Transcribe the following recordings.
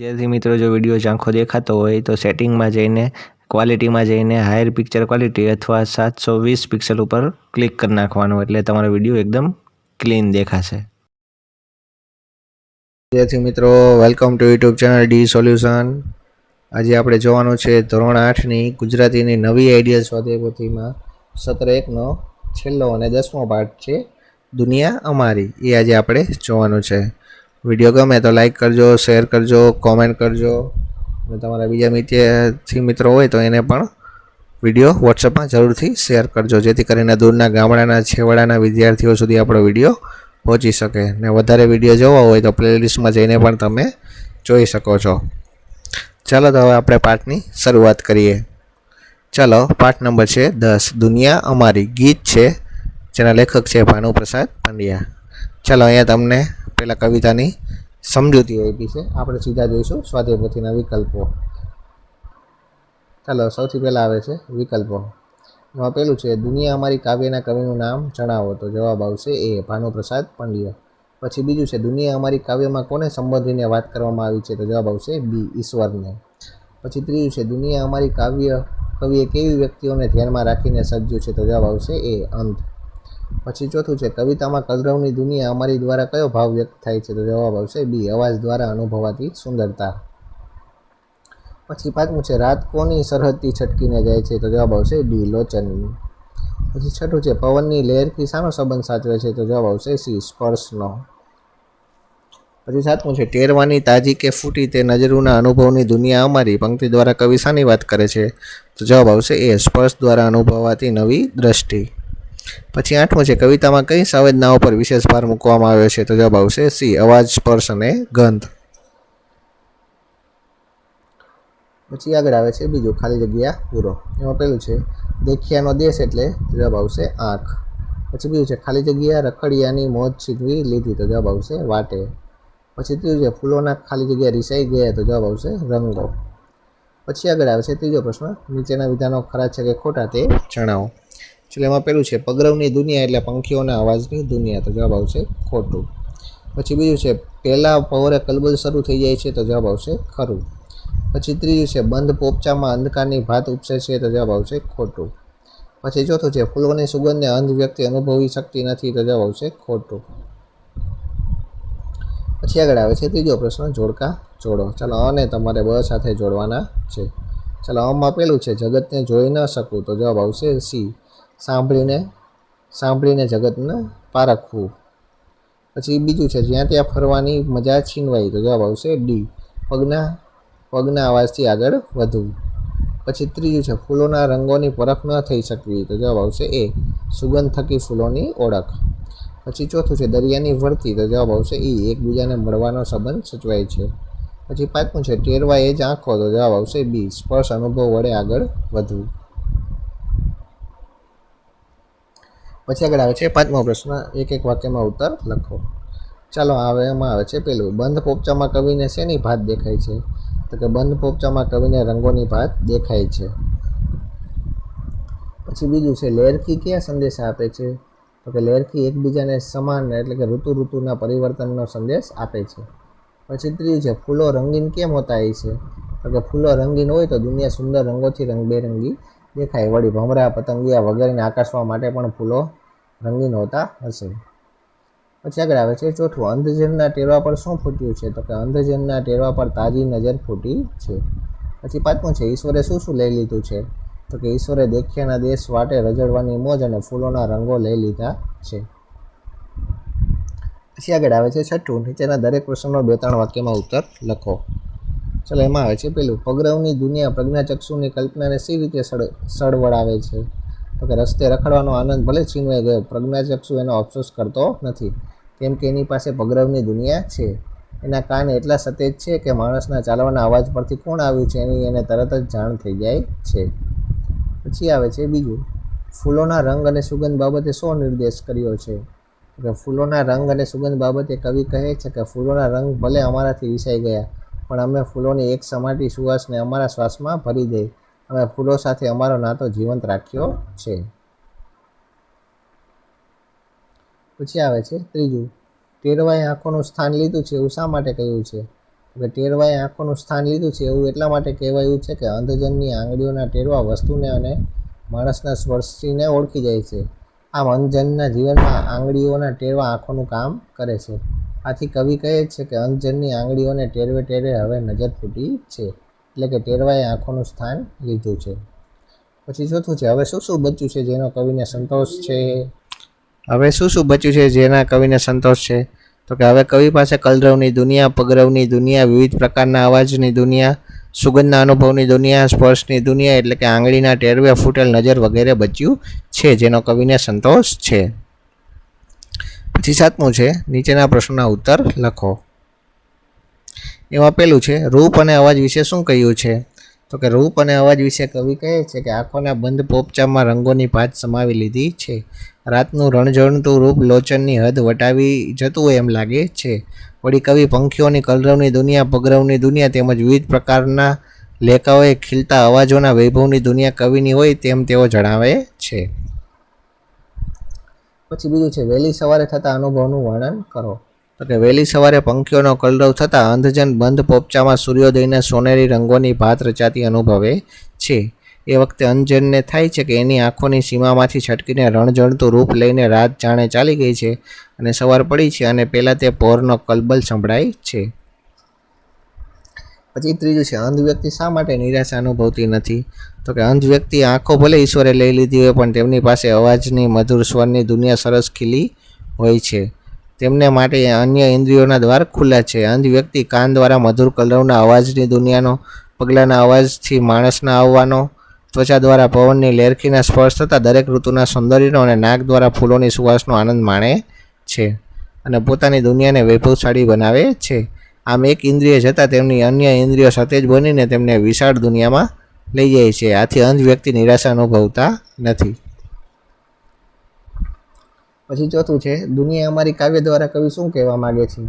વિદ્યાર્થી મિત્રો, જો વીડિયો ઝાંખો દેખાતો હોય તો સેટિંગમાં જઈને, ક્વોલિટીમાં જઈને, હાયર પિક્ચર ક્વોલિટી અથવા સાતસો વીસ પિક્સલ ઉપર ક્લિક કરી નાખવાનું એટલે તમારો વીડિયો એકદમ ક્લીન દેખાશે. વિદ્યાર્થી મિત્રો welcome to YouTube channel D solution આજે આપણે જોવાનું છે ધોરણ આઠની ગુજરાતીની નવી આઈડિયા સ્વાધ્યાયપોથીમાં સત્ર એકનો છેલ્લો અને દસમો પાઠ છે, દુનિયા અમારી. એ આજે આપણે જોવાનું છે. વીડિયો ગમે તો લાઈક કરજો શેર કરજો કોમેન્ટ કરજો. અને તમારા બીજા મિત્રથી મિત્રો હોય તો એને પણ વીડિયો વોટ્સઅપમાં જરૂરથી શેર કરજો, જેથી કરીને દૂરના ગામડાના, છેવાડાના વિદ્યાર્થીઓ સુધી આપણો વીડિયો પહોંચી શકે. ને વધારે વીડિયો જોવા હોય તો પ્લેલિસ્ટમાં જઈને પણ તમે જોઈ શકો છો. ચાલો તો હવે આપણે પાઠની શરૂઆત કરીએ. ચાલો, પાઠ નંબર છે દસ. દુનિયા અમારી ગીત છે, જેના લેખક છે ભાનુપ્રસાદ પંડ્યા. ચાલો, અહીંયા તમને પહેલાં કવિતાની સમજૂતી આપી છે. આપણે સીધા જોઈશું. સ્વાધ્યાયપોથીના વિકલ્પો. ચાલો, સૌથી પહેલાં આવે છે વિકલ્પો. એમાં પહેલું છે, દુનિયા અમારી કાવ્યના કવિનું નામ જણાવો. તો જવાબ આવશે એ, ભાનુપ્રસાદ પંડ્યા. પછી બીજું છે, દુનિયા અમારી કાવ્યમાં કોને સંબોધીને વાત કરવામાં આવી છે? તો જવાબ આવશે બી, ઈશ્વરને. પછી ત્રીજું છે, દુનિયા અમારી કાવ્ય, કવિએ કેવી વ્યક્તિઓને ધ્યાનમાં રાખીને સજ્યું છે? તો જવાબ આવશે એ અંત પછી ચોથું છે, કવિતામાં કલરવની દુનિયા અમારી દ્વારા કયો ભાવ વ્યક્ત થાય છે? તો જવાબ આવશે બી, અવાજ દ્વારા અનુભવાતી સુંદરતા. પછી પાંચમું છે, રાત કોની સરહદથી છટકીને જાય છે? તો જવાબ આવશે ડી, લોચનની. પછી છઠ્ઠું છે, પવનની લહેરથી શાનો સંબંધ સાચવે છે? તો જવાબ આવશે સી, સ્પર્શનો. પછી સાતમું છે, ટેરવાની તાજી કે ફૂટી તે નજરોના અનુભવની દુનિયા અમારી? પંક્તિ દ્વારા કવિ શાની વાત કરે છે? તો જવાબ આવશે એ, સ્પર્શ દ્વારા અનુભવાતી નવી દ્રષ્ટિ. પછી આઠમો છે, કવિતામાં કઈ સંવેદનાઓ પર વિશેષ ભાર મૂકવામાં આવ્યો છે? તો જવાબ આવશે સી, અવાજ, સ્પર્શ અને ગંધ. પછી આગળ આવે છે બીજું, ખાલી જગ્યા પૂરો. એમાં પહેલું છે, દેખ્યાનો દેશ એટલે જવાબ આવશે આંખ. પછી બીજું છે, ખાલી જગ્યા, રખડિયાની મોજ છીનવી લીધી, તો જવાબ આવશે વાટે. પછી ત્રીજું છે, ફૂલોના ખાલી જગ્યા રિસાઈ ગયા, તો જવાબ આવશે રંગો. પછી આગળ આવે છે ત્રીજો પ્રશ્ન, નીચેના વિધાનો ખરા છે કે ખોટા તે જણાવો. ચલો એમાં પેલું છે, પગરવની દુનિયા એટલે પંખીઓના અવાજની દુનિયા. તો જવાબ આવશે ખોટું. પછી બીજું છે, પહેલાં પહોરે કલબલ શરૂ થઈ જાય છે તો જવાબ આવશે ખરું. પછી ત્રીજું છે, બંધ પોપચામાં અંધકારની ભાત ઉપસે છે તો જવાબ આવશે ખોટું. પછી ચોથું છે, ફૂલોની સુગંધને અંધ વ્યક્તિ અનુભવી શકતી નથી તો જવાબ આવશે ખોટું. પછી આગળ આવે છે ત્રીજો પ્રશ્ન, જોડકા જોડો. ચાલો અને તમારે બ સાથે જોડવાના છે. ચાલો, આમાં પેલું છે, જગતને જોઈ ન શકું તો જવાબ આવશે સી. સાંભળીને સાંભળીને જગતને પારખવું. પછી બીજું છે, જ્યાં ત્યાં ફરવાની મજા છીનવાઈ, તો જવાબ આવશે ડી, પગના પગના અવાજથી આગળ વધવું. પછી ત્રીજું છે, ફૂલોના રંગોની પરખ ન થઈ શકવી, તો જવાબ આવશે એ સુગંધ થકી ફૂલોની ઓળખ. પછી ચોથું છે, દરિયાની વળતી, તો જવાબ આવશે ઈ, એકબીજાને મળવાનો સંબંધ સચવાય છે. પછી પાંચમું છે ટેરવા એ જ આંખો, તો જવાબ આવશે બી, સ્પર્શ અનુભવ વડે આગળ વધવું. પછી આગળ આવે છે પાંચમો પ્રશ્ન. એક એક વાક્યમાં ઉત્તર લખો. ચાલો હવે એમાં આવે છે પેલું. બંધ પોપચામાં કવિને શેની ભાત દેખાય છે? તો કે બંધ પોપચામાં કવિને રંગોની ભાત દેખાય છે. પછી બીજું છે લેરકી કયા સંદેશ આપે છે? તો કે લેરકી એકબીજાને સમાન એટલે કે ઋતુ ઋતુના પરિવર્તનનો સંદેશ આપે છે. પછી ત્રીજું છે, ફૂલો રંગીન કેમ હોતા હોય છે? તો કે ફૂલો રંગીન હોય તો દુનિયા સુંદર રંગોથી રંગબેરંગી દેખાય. વળી ભમરા પતંગિયા વગેરેને આકર્ષવા માટે પણ ફૂલો રંગીન હોતા હશે. પછી આગળ આવે છે ચોથું. અંધજનના ટેરવા પર શું ફૂટ્યું છે? તો કે અંધજનના ટેરવા પર તાજી નજર ફૂટી છે. પછી પાંચમું છે, ઈશ્વરે શું શું લઈ લીધું છે? તો કે ઈશ્વરે દેખ્યાના દેશ વાટે રજડવાની મોજ અને ફૂલોના રંગો લઈ લીધા છે. પછી આગળ આવે છે છઠ્ઠું. નીચેના દરેક પ્રશ્નનો બે ત્રણ વાક્યમાં ઉત્તર લખો. ચલો, એમાં આવે છે પેલું, પગરવની દુનિયા પ્રજ્ઞાચક્ષુની કલ્પનાને સી રીતે સળ સળવડાવે છે? તો કે રસ્તે રખડવાનો આનંદ ભલે છીનવાઈ ગયો, પ્રજ્ઞાચક્ષુ એનો અફસોસ કરતો નથી. કેમ કે એની પાસે પગરવની દુનિયા છે. એના કાન એટલા સતેજ છે કે માણસના ચાલવાના અવાજ પરથી કોણ આવ્યું છે એની એને તરત જ જાણ થઈ જાય છે. પછી આવે છે બીજું, ફૂલોના રંગ અને સુગંધ બાબતે શો નિર્દેશ કર્યો છે? કે ફૂલોના રંગ અને સુગંધ બાબતે કવિ કહે છે કે ફૂલોના રંગ ભલે અમારાથી વિસાઈ ગયા પણ અમે ફૂલોની એક સમાટી સુવાસને અમારા શ્વાસમાં ભરી દઈ અમે ફૂલો સાથે અમારો નાતો જીવંત રાખ્યો છે. પછી આવે છે ત્રીજું. ટેરવાએ આંખોનું સ્થાન લીધું છે એવું શા માટે કહ્યું છે? કે ટેરવાએ આંખોનું સ્થાન લીધું છે એવું એટલા માટે કહેવાયું છે કે અંધજનની આંગળીઓના ટેરવા વસ્તુને અને માણસના સ્પર્શીને ઓળખી જાય છે. આમ અંધજનના જીવનમાં આંગળીઓના ટેરવા આંખોનું કામ કરે છે. આથી કવિ કહે છે કે અંગજનની આંગળીઓને ટેરવે ટેરવે હવે નજર ફૂટી છે. એટલે કે ટેરવાએ આંખોનું સ્થાન લીધું છે. પછી ચોથું છે, હવે શું શું બચ્યું છે જેનો કવિને સંતોષ છે? હવે શું શું બચ્યું છે જેના કવિને સંતોષ છે? તો કે હવે કવિ પાસે કલરવની દુનિયા, પગરવની દુનિયા, વિવિધ પ્રકારના અવાજની દુનિયા, સુગંધના અનુભવની દુનિયા, સ્પર્શની દુનિયા, એટલે કે આંગળીના ટેરવે ફૂટેલ નજર વગેરે બચ્યું છે જેનો કવિને સંતોષ છે. પછી સાતમું છે, નીચેના પ્રશ્નોના ઉત્તર લખો. એમાં પેલું છે, રૂપ અને અવાજ વિશે શું કહ્યું છે? તો કે રૂપ અને અવાજ વિશે કવિ કહે છે કે આંખોના બંધ પોપચામાં રંગોની ભાત સમાવી લીધી છે. રાતનું રણઝણતું રૂપ લોચનની હદ વટાવી જતું હોય એમ લાગે છે. વળી કવિ પંખીઓની કલરવની દુનિયા, પગરવની દુનિયા તેમજ વિવિધ પ્રકારના લેખાઓએ ખીલતા અવાજોના વૈભવની દુનિયા કવિની હોય તેમ તેઓ જણાવે છે. પછી બીજું છે, વહેલી સવારે થતા અનુભવનું વર્ણન કરો. તો કે વહેલી સવારે પંખીઓનો કલરવ થતાં અંધજન બંધ પોપચામાં સૂર્યોદયના સોનેરી રંગોની ભાત રચાતી અનુભવે છે. એ વખતે અંજનને થાય છે કે એની આંખોની સીમામાંથી છટકીને રણજણતું રૂપ લઈને રાત જાણે ચાલી ગઈ છે અને સવાર પડી છે અને પહેલાં તે પોરનો કલબલ સંભળાય છે. પછી ત્રીજું છે, અંધ વ્યક્તિ શા માટે નિરાશા અનુભવતી નથી? તો કે અંધ વ્યક્તિ આંખો ભલે ઈશ્વરે લઈ લીધી હોય, પણ તેમની પાસે અવાજની, મધુર સ્વરની દુનિયા સરસ ખીલી હોય છે. તેમને માટે અન્ય ઇન્દ્રિયોના દ્વાર ખુલ્લા છે. અંધ વ્યક્તિ કાન દ્વારા મધુર કલરવના અવાજની દુનિયાનો, પગલાના અવાજથી માણસના આવવાનો, ત્વચા દ્વારા પવનની લેરખીના સ્પર્શ થતાં દરેક ઋતુના સૌંદર્યનો અને નાક દ્વારા ફૂલોની સુવાસનો આનંદ માણે છે અને પોતાની દુનિયાને વૈભવશાળી બનાવે છે. આમ એક ઇન્દ્રિય જતાં તેમની અન્ય ઇન્દ્રિયો સતેજ બનીને તેમને વિશાળ દુનિયામાં લઈ જાય છે. આથી અંધ વ્યક્તિ નિરાશા અનુભવતા નથી. પછી ચોથું છે, દુનિયા અમારી કાવ્ય દ્વારા કવિ શું કહેવા માગે છે?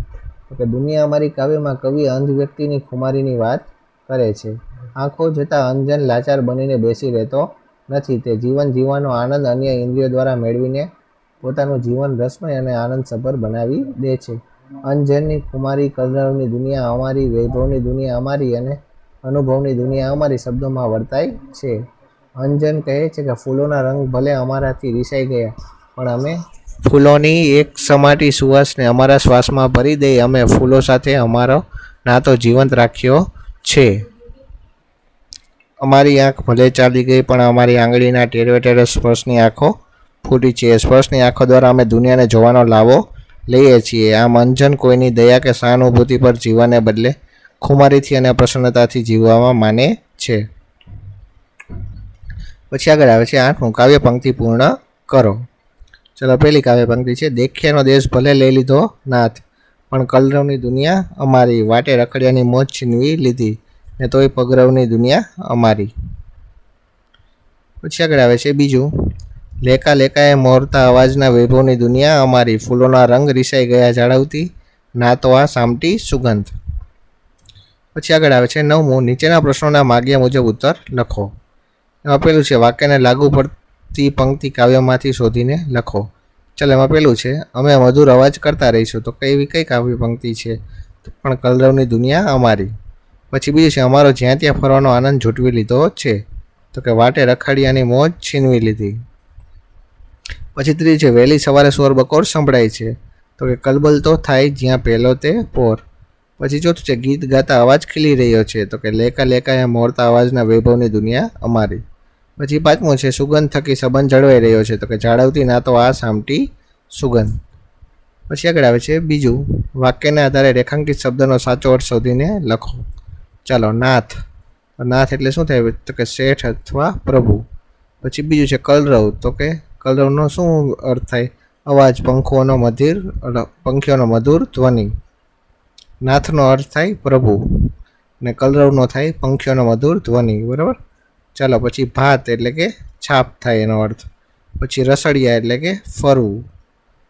કે દુનિયા અમારી કાવ્યમાં કવિ અંધ વ્યક્તિની ખુમારીની વાત કરે છે. આંખો જતાં અંજન લાચાર બનીને બેસી રહેતો નથી. તે જીવન જીવવાનો આનંદ અન્ય ઇન્દ્રિયો દ્વારા મેળવીને પોતાનું જીવન રસમય અને આનંદસભર બનાવી દે છે. અંજનની કુમારી કલરવની દુનિયા અમારી, વૈભવની દુનિયા અમારી અને અનુભવની દુનિયા અમારી શબ્દોમાં વર્તાય છે. અંજન કહે છે કે ફૂલોના રંગ ભલે અમારાથી રિસાઈ ગયા, પણ અમે ફૂલોની એક સમાટી સુવાસને અમારા શ્વાસમાં ભરી દઈ અમે ફૂલો સાથે અમારો નાતો જીવંત રાખ્યો છે. અમારી આંખ ભલે ચાલી ગઈ, પણ અમારી આંગળીના ટેરવે ટેરે સ્પર્શની આંખો ફૂટી છે. સ્પર્શની આંખો દ્વારા અમે દુનિયાને જોવાનો લાવો લઈએ છીએ. આમ અંજન કોઈની દયા કે સહાનુભૂતિ પર જીવવાને બદલે ખુમારીથી અને પ્રસન્નતાથી જીવવામાં માને છે. પછી આગળ આવે છે આઠમું. કાવ્ય પંક્તિ પૂર્ણ કરો. ચલો પહેલી કાવ્ય પંક્તિ છે. દેખ્યાનો દેશ ભલે લઈ લીધો નાથ, પણ કલરવની દુનિયા અમારી. વાટે રખડિયાની મોજ છીનવી લીધી ને તોય પગરવની દુનિયા અમારી. પછી આગળ આવે છે બીજું. લેકા લેકાએ મોરતા અવાજના વૈભવની દુનિયા અમારી ફૂલોના રંગ રીસાઈ ગયા જાળવતી. ના તો આ સામટી સુગંધ. પછી આગળ આવે છે નવમું. નીચેના પ્રશ્નોના માગ્યા મુજબ ઉત્તર લખો. એમાં પેલું છે, વાક્યને લાગુ પડતી પંક્તિ કાવ્યમાંથી શોધીને લખો. ચાલો, એમાં પેલું છે, અમે મધુર અવાજ કરતા રહીશું, તો કઈ કઈ કાવ્ય પંક્તિ છે? પણ કલરવની દુનિયા અમારી. પછી બીજું છે, અમારો જ્યાં ત્યાં ફરવાનો આનંદ ઝૂંટવી લીધો છે. તો કે વાટે રખાડિયાની મોજ છીનવી લીધી. પછી ત્રીજું છે, વહેલી સવારે સોર બકોર સંભળાય છે. તો કે કલબલ તો થાય જ્યાં પહેલો તે પોર. પછી ચોથું છે, ગીત ગાતા અવાજ ખીલી રહ્યો છે. તો કે લેકા લેકા એ મોરતા અવાજના વૈભવની દુનિયા અમારી. પછી પાંચમું છે, સુગંધ થકી સંબંધ જળવાઈ રહ્યો છે. તો કે જાળવતી ના તો આ સામટી સુગંધ. પછી આગળ આવે છે, બીજું, વાક્યના આધારે રેખાંકિત શબ્દનો સાચો અર્થ શોધીને લખો. ચાલો, નાથ. નાથ એટલે શું થાય? તો કે શેઠ અથવા પ્રભુ. પછી બીજું છે, કલરવ. તો કે કલરવનો શું અર્થ થાય? અવાજ, પંખોનો મધુર પંખીઓનો મધુર ધ્વનિ. નાથનો અર્થ થાય પ્રભુ ને કલરવનો થાય પંખીઓનો મધુર ધ્વનિ, બરાબર? ચાલો, પછી ભાત એટલે કે છાપ થાય એનો અર્થ. પછી રસડિયા એટલે કે ફરવું.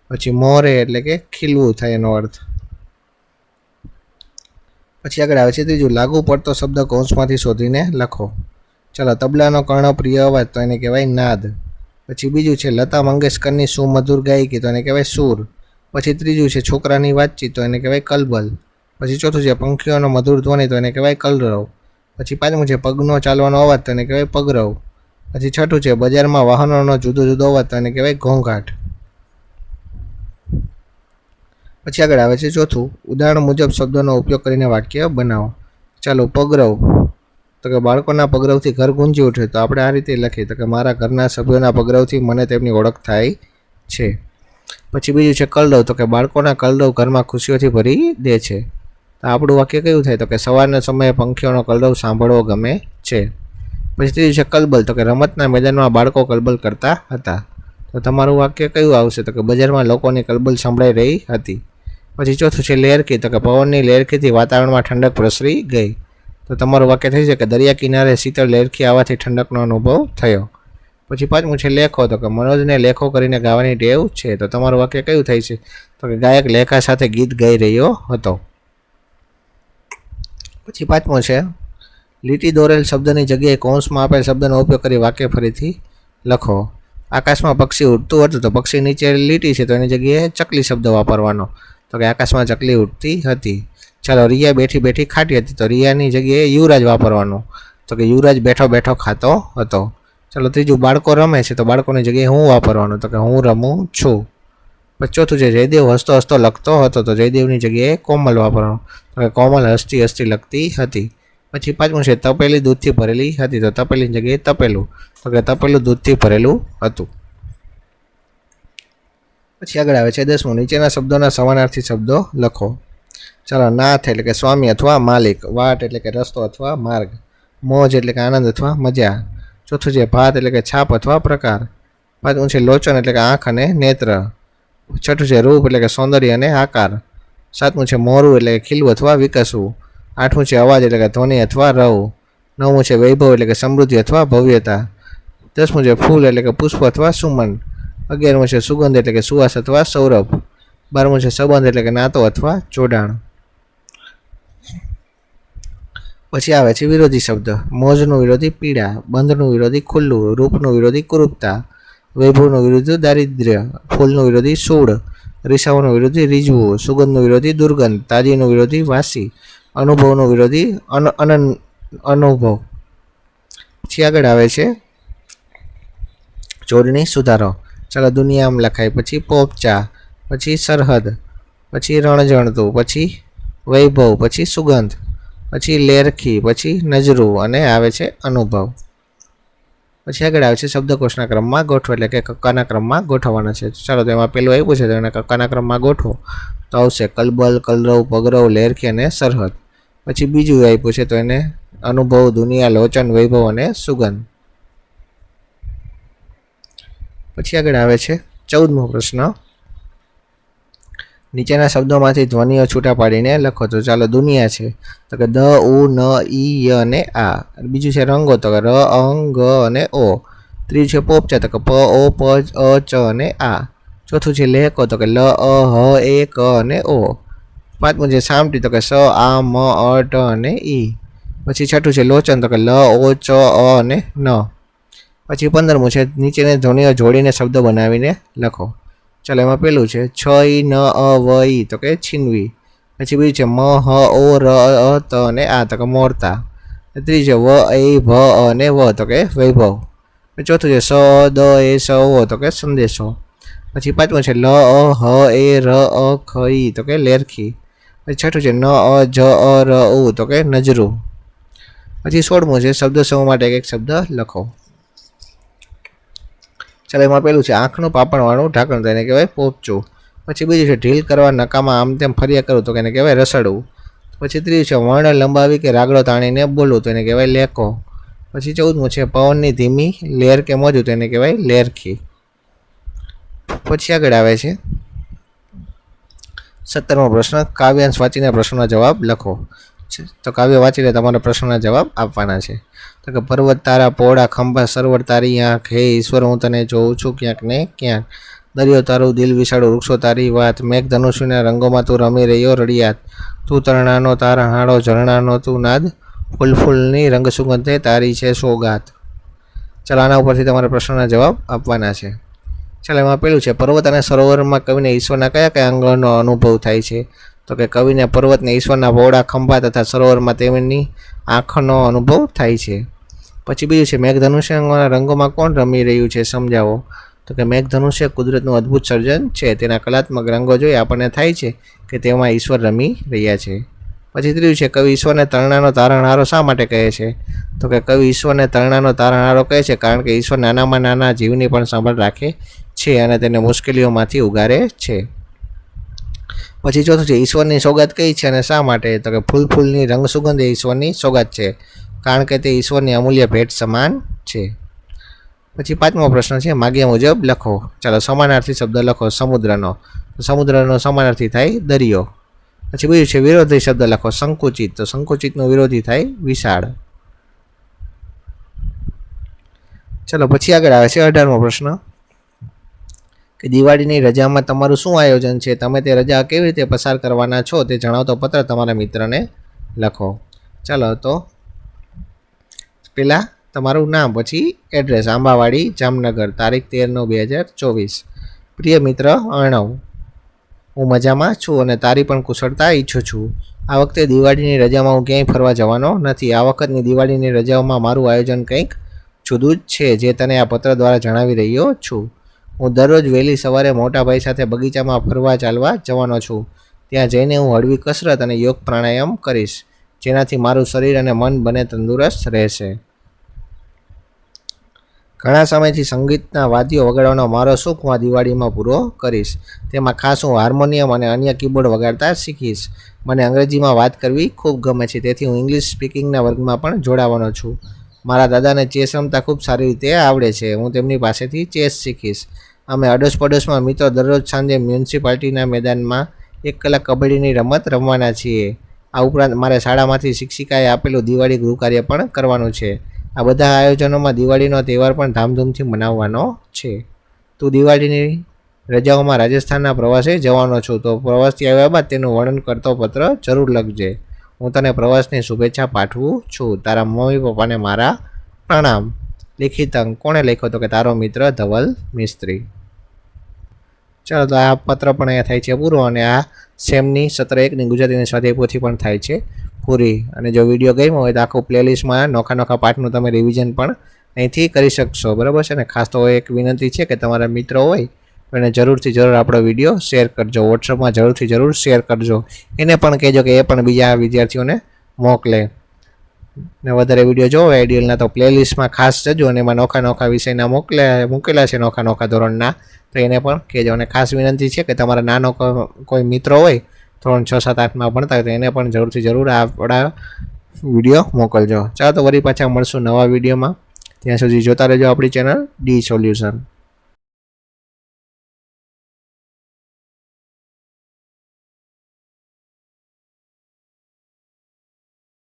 પછી મોરે એટલે કે ખીલવું થાય એનો અર્થ. પછી આગળ આવે છે ત્રીજું, લાગુ પડતો શબ્દ કૌંસમાંથી શોધીને લખો. ચાલો, તબલાનો કર્ણપ્રિય અવાજ તો એને કહેવાય નાદ. પછી બીજું છે, લતા મંગેશકરની સુમધુર ગાયકી, તો એને કહેવાય સૂર. પછી ત્રીજું છે, છોકરાની વાતચીત, તો એને કહેવાય કલબલ. પછી ચોથું છે, પંખીઓનો મધુર ધ્વનિ, તો એને કહેવાય કલરવ. પછી પાંચમું છે, પગનો ચાલવાનો અવાજ, તો એને કહેવાય પગરવ. પછી છઠ્ઠું છે, બજારમાં વાહનોનો જુદો જુદો અવાજ, તો એને કહેવાય ઘોંઘાટ. પછી આગળ આવે છે ચોથું, ઉદાહરણ મુજબ શબ્દોનો ઉપયોગ કરીને વાક્ય બનાવો. ચાલો, પગરવ. તો કે બાળકોના પગરવથી ઘર ગુંજી ઉઠે તો આપણે આ રીતે લખીએ. તો કે મારા ઘરના સભ્યોના પગરવથી મને તેમની ઓળખ થાય છે. પછી બીજું છે કલરવ. તો કે બાળકોના કલરવ ઘરમાં ખુશીઓથી ભરી દે છે. તો આપણું વાક્ય કયું થાય? તો કે સવારના સમયે પંખીઓનો કલરવ સાંભળવો ગમે છે. પછી ત્રીજું છે કલબલ. તો કે રમતના મેદાનમાં બાળકો કલબલ કરતા હતા. તો તમારું વાક્ય કયું આવશે? તો કે બજારમાં લોકોની કલબલ સંભળાઈ રહી હતી. પછી ચોથું છે લેરકી તો કે પવનની લેરકીથી વાતાવરણમાં ઠંડક પ્રસરી ગઈ. તો તમારું વાક્ય થઈ છે કે દરિયા કિનારે શીતળ લેરખી આવવાથી ઠંડકનો અનુભવ થયો. પછી પાંચમું છે લેખો. તો કે મનોજને લેખો કરીને ગાવાની ટેવ છે. તો તમારું વાક્ય કયું થાય છે? તો કે ગાયક લેખા સાથે ગીત ગાઈ રહ્યો હતો. પછી પાંચમું છે, લીટી દોરેલ શબ્દની જગ્યાએ કૌંસમાં આપેલ શબ્દનો ઉપયોગ કરી વાક્ય ફરીથી લખો. આકાશમાં પક્ષી ઉડતું હતું. તો પક્ષી નીચે લીટી છે. તો એની જગ્યાએ ચકલી શબ્દ વાપરવાનો. તો કે આકાશમાં ચકલી ઉડતી હતી. ચાલો રિયા બેઠી બેઠી ખાટી હતી. તો રિયાની જગ્યાએ યુવરાજ વાપરવાનું. તો કે યુવરાજ બેઠો બેઠો ખાતો હતો. ચાલો ત્રીજું બાળકો રમે છે. તો બાળકોની જગ્યાએ હું વાપરવાનું. તો કે હું રમું છું. પછી ચોથું છે જયદેવ હસતો હસતો લખતો હતો. તો જયદેવની જગ્યાએ કોમલ વાપરવાનું. તો કે કોમલ હસતી હસતી લખતી હતી. પછી પાંચમું છે તપેલી દૂધથી ભરેલી હતી. તો તપેલીની જગ્યાએ તપેલું. તો કે તપેલું દૂધથી ભરેલું હતું. પછી આગળ આવે છે દસમું. નીચેના શબ્દોના સમાનાર્થી શબ્દો લખો. ચાલો નાથ એટલે કે સ્વામી અથવા માલિક વાટ એટલે કે રસ્તો અથવા માર્ગ મોજ એટલે કે આનંદ અથવા મજા ચોથું છે ભાત એટલે કે છાપ અથવા પ્રકાર પાંચમું છે લોચન એટલે કે આંખ અને નેત્ર છઠ્ઠું છે રૂપ એટલે કે સૌંદર્ય અને આકાર સાતમું છે મોરું એટલે કે ખીલવું અથવા વિકસવું આઠમું છે અવાજ એટલે કે ધ્વનિ અથવા રવ નવમું છે વૈભવ એટલે કે સમૃદ્ધિ અથવા ભવ્યતા દસમું છે ફૂલ એટલે કે પુષ્પ અથવા સુમન અગિયારમું છે સુગંધ એટલે કે સુવાસ અથવા સૌરભ બારમું છે સંબંધ એટલે કે નાતો અથવા જોડાણ પછી આવે છે વિરોધી શબ્દ. મોજનું વિરોધી પીડા, બંધનું વિરોધી ખુલ્લું, રૂપનું વિરોધી કુરૂપતા વૈભવનું વિરોધી દારિદ્ર્ય, ફૂલનું વિરોધી સૂળ, રીસાઓનું વિરોધી રીઝવું, સુગંધનું વિરોધી દુર્ગંધ તાજીનું વિરોધી વાસી, અનુભવનું વિરોધી અન અનુભવ. પછી આગળ આવે છે જોડણી સુધારો. ચાલો દુનિયામાં લખાય, પછી પોપચા, પછી સરહદ, પછી રણજણતું, પછી વૈભવ, પછી સુગંધ. પછી લેરખી, પછી નજરું અને આવે છે અનુભવ. પછી આગળ આવે છે શબ્દકોશના ક્રમમાં ગોઠવો એટલે કે કક્કાના ક્રમમાં ગોઠવવાના છે. ચાલો તો એમાં પેલું આવ્યું છે તો એને કક્કાના ક્રમમાં ગોઠવો. તો આવશે કલબલ, કલરવ, પગરવ, લેરખી અને સરહદ. પછી બીજું આપ્યું છે તો એને અનુભવ, દુનિયા, લોચન, વૈભવ અને સુગંધ. પછી આગળ આવે છે ચૌદમો પ્રશ્ન. નીચેના શબ્દોમાંથી ધ્વનિઓ છૂટા પાડીને લખો તો ચાલો દુનિયા છે. તો કે દ, ઉ, ન, ઈ, ય અને આ. બીજું છે રંગો તો કે ર અંગ ગ અને ઓ. ત્રીજું છે પોપચા તો કે પ, ઓ, પ, અ, ચ અને આ. ચોથું છે લેકો તો કે લ, અ, હ, એ, ક અને ઓ. પાંચમું છે સામટી તો કે સ, આ, મ, અ, ટ અને ઈ. પછી છઠ્ઠું છે લોચન તો કે લ, ઓ, ચ, અ અને ન. પછી પંદરમું છે નીચેને ધ્વનિઓ જોડીને શબ્દ બનાવીને લખો. ચાલો, એમાં પેલું છે છ ઈ ન, અ વ ઈ તો કે છીનવી. પછી બીજું છે, મ, હ, ઓ, ર, અ, ત, અને આ, તો કે મોરતા. ત્રીજું વ, એ ભ અને વ, તો કે વૈભવ. ચોથું છે, સ, દ, એ, સ ઓ તો કે સંદેશો. પછી પાંચમું છે, લ, અ, હ, એ, ર, અ ખ ઈ તો કે લેરખી. પછી છઠ્ઠું છે, ન, અ, જ, અ, ર, ઉ, તો કે નજરું. પછી સોળમું છે, શબ્દ સમૂહ માટે એક એક શબ્દ લખો. ચાલો એમાં પેલું છે, આંખનું પાપણવાળું ઢાંકણ તેને કહેવાય પોપચું. પછી બીજું છે, ઢીલ કરવા નકામાં આમ તેમ ફર્યા કરું તો એને કહેવાય રસડવું. પછી ત્રીજું છે, વર્ણ લંબાવી કે રાગડો તાણીને બોલવું તો એને કહેવાય લેકો પછી ચૌદમું છે, પવનની ધીમી લેર કે મોજું તો એને કહેવાય લેરખી. પછી આગળ આવે છે, સત્તરમો પ્રશ્ન, કાવ્યાંશ વાંચીને પ્રશ્નનો જવાબ લખો. તો કાવ્ય વાંચીને તમારા પ્રશ્નના જવાબ આપવાના છે. તો કે પર્વત તારા પહોળા ખંભા સરોવર તારી આંખ, હે ઈશ્વર, હું તને જોઉં છું ક્યાંક ને ક્યાંક. દરિયો તારું દિલ વિશાળું વૃક્ષો તારી વાત. મેઘ ધનુષ્યના રંગોમાં તું રમી રહ્યો રડિયાત. તું તરણાનો, તારા હાડો ઝરણાનો, તું નાદ. ફૂલ ફૂલની રંગ સુગંધે તારી છે સોગાત. ચાલો, આના ઉપરથી તમારા પ્રશ્નના જવાબ આપવાના છે. ચાલો, એમાં પેલું છે, પર્વત અને સરોવરમાં કવિને ઈશ્વરના કયા કયા અંગોનો અનુભવ થાય છે? તો કે કવિને પર્વતને ઈશ્વરના પહોળા ખંભા તથા સરોવરમાં તેમની આંખનો અનુભવ થાય છે. પછી બીજું છે, મેઘધનુષ્યના રંગોમાં કોણ રમી રહ્યું છે સમજાવો. તો કે મેઘધનુષ્ય કુદરતનું અદ્ભુત સર્જન છે. તેના કલાત્મક રંગો જોઈ આપણને થાય છે કે તેમાં ઈશ્વર રમી રહ્યા છે. પછી ત્રીજું છે, કવિ ઈશ્વરને તરણાનો તારણહારો શા માટે કહે છે? તો કે કવિ ઈશ્વરને તરણાનો તારણહારો કહે છે કારણ કે ઈશ્વર નાનામાં નાના જીવની પણ સંભાળ રાખે છે અને તેને મુશ્કેલીઓમાંથી ઉગારે છે. પછી ચોથું છે, ઈશ્વરની સોગાત કઈ છે અને શા માટે? તો કે ફૂલ ફૂલની રંગ સુગંધ એ ઈશ્વરની સોગાત છે, કારણ કે તે ઈશ્વરની અમૂલ્ય ભેટ સમાન છે. પછી પાંચમો પ્રશ્ન છે, માગ્યા મુજબ લખો. ચાલો, સમાનાર્થી શબ્દ લખો, સમુદ્રનો. સમુદ્રનો સમાનાર્થી થાય દરિયો. પછી બીજું છે, વિરોધી શબ્દ લખો, સંકુચિત. તો સંકુચિતનો વિરોધી થાય વિશાળ. ચલો, પછી આગળ આવે છે અઢારમો પ્રશ્ન. કે દિવાળીની રજામાં તમારું શું આયોજન છે? તમે તે રજા કેવી રીતે પસાર કરવાના છો તે જણાવતો પત્ર તમારા મિત્રને લખો. ચાલો, તો પહેલાં તમારું નામ, પછી એડ્રેસ, આંબાવાડી, જામનગર, તારીખ તેર નવ બે હજાર ચોવીસ. પ્રિય મિત્ર અર્ણવ હું મજામાં છું અને તારી પણ કુશળતા ઈચ્છું છું. આ વખતે દિવાળીની રજામાં હું ક્યાંય ફરવા જવાનો નથી. આ વખતની દિવાળીની રજાઓમાં મારું આયોજન કંઈક જુદું જ છે, જે તને આ પત્ર દ્વારા જણાવી રહ્યો છું. હું દરરોજ વહેલી સવારે મોટા ભાઈ સાથે બગીચામાં ફરવા ચાલવા જવાનો છું. ત્યાં જઈને હું હળવી કસરત અને યોગ પ્રાણાયામ કરીશ, જેનાથી મારું શરીર અને મન બંને તંદુરસ્ત રહેશે. ઘણા સમયથી સંગીતના વાદ્યો વગાડવાનો મારો શોખ હું આ દિવાળીમાં પૂરો કરીશ. તેમાં ખાસ હું હાર્મોનિયમ અને અન્ય કીબોર્ડ વગાડતા શીખીશ. મને અંગ્રેજીમાં વાત કરવી ખૂબ ગમે છે, તેથી હું ઇંગ્લિશ સ્પીકિંગના વર્ગમાં પણ જોડાવાનો છું. મારા દાદાને ચેસ રમતા ખૂબ સારી રીતે આવડે છે, હું તેમની પાસેથી ચેસ શીખીશ. અમે અડોશ પડોશમાં મિત્રો દરરોજ સાંજે મ્યુનિસિપાલિટીના મેદાનમાં એક કલાક કબડ્ડીની રમત રમવાના છીએ. આ ઉપરાંત મારે શાળામાંથી શિક્ષિકાએ આપેલું દિવાળી ગૃહ કાર્ય પણ કરવાનું છે. આ બધા આયોજનોમાં દિવાળીનો તહેવાર પણ ધામધૂમથી મનાવવાનો છે. તું દિવાળીની રજાઓમાં રાજસ્થાનના પ્રવાસે જવાનો છું, તો પ્રવાસથી આવ્યા બાદ તેનું વર્ણન કરતો પત્ર જરૂર લખજે. હું તને પ્રવાસની શુભેચ્છા પાઠવું છું. તારા મમ્મી પપ્પાને મારા પ્રણામ. લિખિત અંગ કોણે લખ્યો તો કે તારો મિત્ર ધવલ મિસ્ત્રી. ચાલો તો આ પત્ર પણ અહીંયા થાય છે પૂરો અને આ સેમની સત્ર એકની ગુજરાતીની સ્વાધ્યાય પણ થાય છે પૂરી. અને જો વીડિયો ગમ્યો હોય તો આખું પ્લેલિસ્ટમાં નોખા નોખા પાઠનું તમે રિવિઝન પણ અહીંથી કરી શકશો. બરાબર છે ને? ખાસ તો એક વિનંતી છે કે તમારા મિત્રો હોય એને જરૂરથી જરૂર આપણો વીડિયો શેર કરજો. વોટ્સઅપમાં જરૂરથી જરૂર શેર કરજો. એને પણ કહેજો કે એ પણ બીજા વિદ્યાર્થીઓને મોકલે. ને વધારે વીડિયો જોવો આઈડિયલના તો પ્લેલિસ્ટમાં ખાસ જજો અને એમાં નોખા નોખા વિષયના મોકલે, મૂકેલા છે નોખા નોખા ધોરણના. તો એને પણ કહેજો. અને ખાસ વિનંતી છે કે તમારા નાનો કોઈ મિત્રો હોય ધોરણ છ, સાત આઠમાં ભણતા હોય, તો એને પણ જરૂરથી જરૂર આપણા વીડિયો મોકલજો. ચાલો તો વળી પાછા મળશું નવા વિડીયોમાં ત્યાં સુધી જોતા રહેજો આપણી ચેનલ ડી સોલ્યુશન